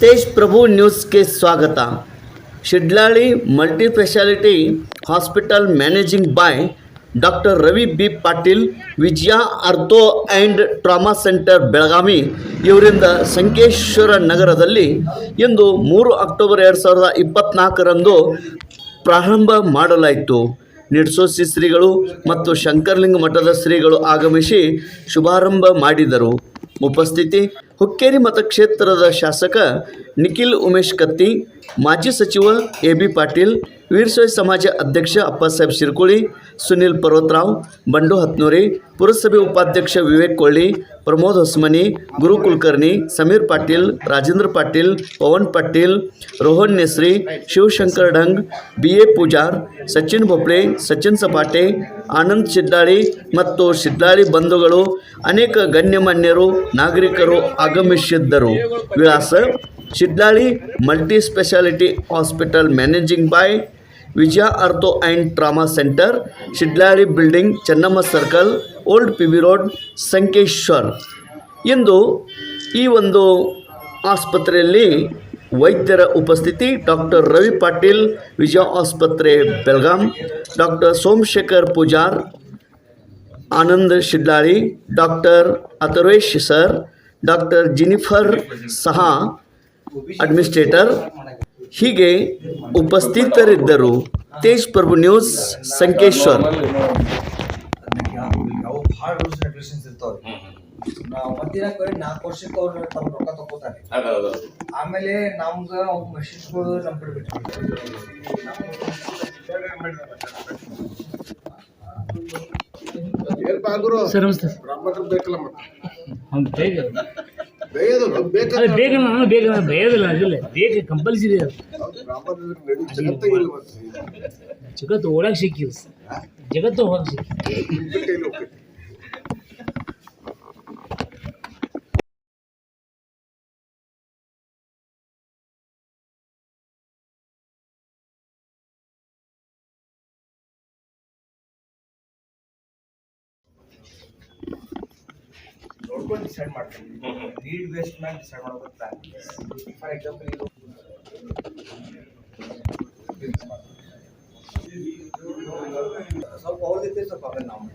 ತೇಜ್ ಪ್ರಭು ನ್ಯೂಸ್ಗೆ ಸ್ವಾಗತ. Shidlali multi speciality hospital managing bye doctor Ravi B Patil, Vijaya ortho and trauma centre Belagavi ಇವರಿಂದ ಸಂಕೇಶ್ವರ ನಗರದಲ್ಲಿ ಇಂದು ಮೂರು October ಎರಡು ಸಾವಿರದ ಇಪ್ಪತ್ತ್ನಾಲ್ಕರಂದು ಪ್ರಾರಂಭ ಮಾಡಲಾಯಿತು. ನಿಡ್ಸೋಸಿ ಶ್ರೀಗಳು ಮತ್ತು ಶಂಕರಲಿಂಗ ಮಠದ ಶ್ರೀಗಳು ಆಗಮಿಸಿ ಶುಭಾರಂಭ ಮಾಡಿದರು. ಉಪಸ್ಥಿತಿ ಹುಕ್ಕೇರಿ ಮತಕ್ಷೇತ್ರದ ಶಾಸಕ ನಿಖಿಲ್ ಉಮೇಶ್ ಕತ್ತಿ ಮಾಜಿ ಸಚಿವ ಎ ಬಿ ಪಾಟೀಲ್ ವೀರಶೈವ ಸಮಾಜ ಅಧ್ಯಕ್ಷ ಅಪ್ಪಸಾಹೇಬ್ ಶಿರ್ಕುಳಿ ಸುನಿಲ್ ಪರ್ವತರಾವ್ ಬಂಡು ಹತ್ನೂರಿ ಪುರಸಭೆ ಉಪಾಧ್ಯಕ್ಷ Vivek Kolli Pramod Hosmani Guru Kulkarni Sameer Patil Rajendra Patil Pavan Patil Rohan ನೆಸ್ರಿ Shivashankar dung B A Pujar Sachin ಭೋಪ್ಳೆ Sachin Sapate Anand ಶಿಡ್ಲಾಳಿ ಮತ್ತು ಶಿಡ್ಲಾಳಿ ಬಂಧುಗಳು ಅನೇಕ ಗಣ್ಯಮಾನ್ಯರು ನಾಗರಿಕರು ಆಗಮಿಸಿದ್ದರು. ವಿಳಾಸ Shidlali multi speciality hospital managing boy Vijaya ortho and trauma centre, Shidlali building, Chennamma circle, old P V road, Sankeshwar. ಇಂದು ಈ ಒಂದು ಆಸ್ಪತ್ರೆಯಲ್ಲಿ ವೈದ್ಯರ ಉಪಸ್ಥಿತಿ, ಡಾಕ್ಟರ್ ರವಿ ಪಾಟೀಲ್, ವಿಜಯ ಆಸ್ಪತ್ರೆ, Belgaum, doctor Somashekhar Pujar, Anand Shiddali, doctor Atharvesh sir doctor Jennifer ಸಹ administrator ಹೀಗೆ ಉಪಸ್ಥಿತರಿದ್ದರು. Tej Prabhu news, Sankeshwar. ನಾಲ್ಕು ವರ್ಷಕ್ಕೆ ಅವ್ರು ಆಮೇಲೆ ನಮ್ಗ ಅವು ಮಷಿನ್ಸ್ಗಳು ನಮ್ ಕಡೆ ಏನಪ್ಪಾ ಗುರು ಬೇಗ. ನಾನು ಬೇಗ ನಾನು ಬೇಯೋದಿಲ್ಲ ಅದಿಲ್ಲ. ಬೇಗ ಕಂಪಲ್ಸರಿ ಅದು. ಜಗತ್ತು ಒಳಗೆ ಸಿಕ್ಕಿಲ್ಲ ಸರ್. ಜಗತ್ತು ಹೊರಗೆ ಸಿಕ್ಕಿ ನೋಡ್ಕೊಂಡು ಡಿಸೈಡ್ ಮಾಡ್ತೀವಿ ನೀಡ್ ವೇಸ್ಟ್ ಮ್ಯಾಗ ಡಿಸೈಡ್ ಮಾಡೋದು ಪ್ಲಾನ್ ಫಾರ್ ಎಕ್ಸಾಂಪಲ್ ಇದು ಸ್ವಲ್ಪ ಅವ್ರದ್ದು ಸ್ವಲ್ಪ ಆಮೇಲೆ ನಾವು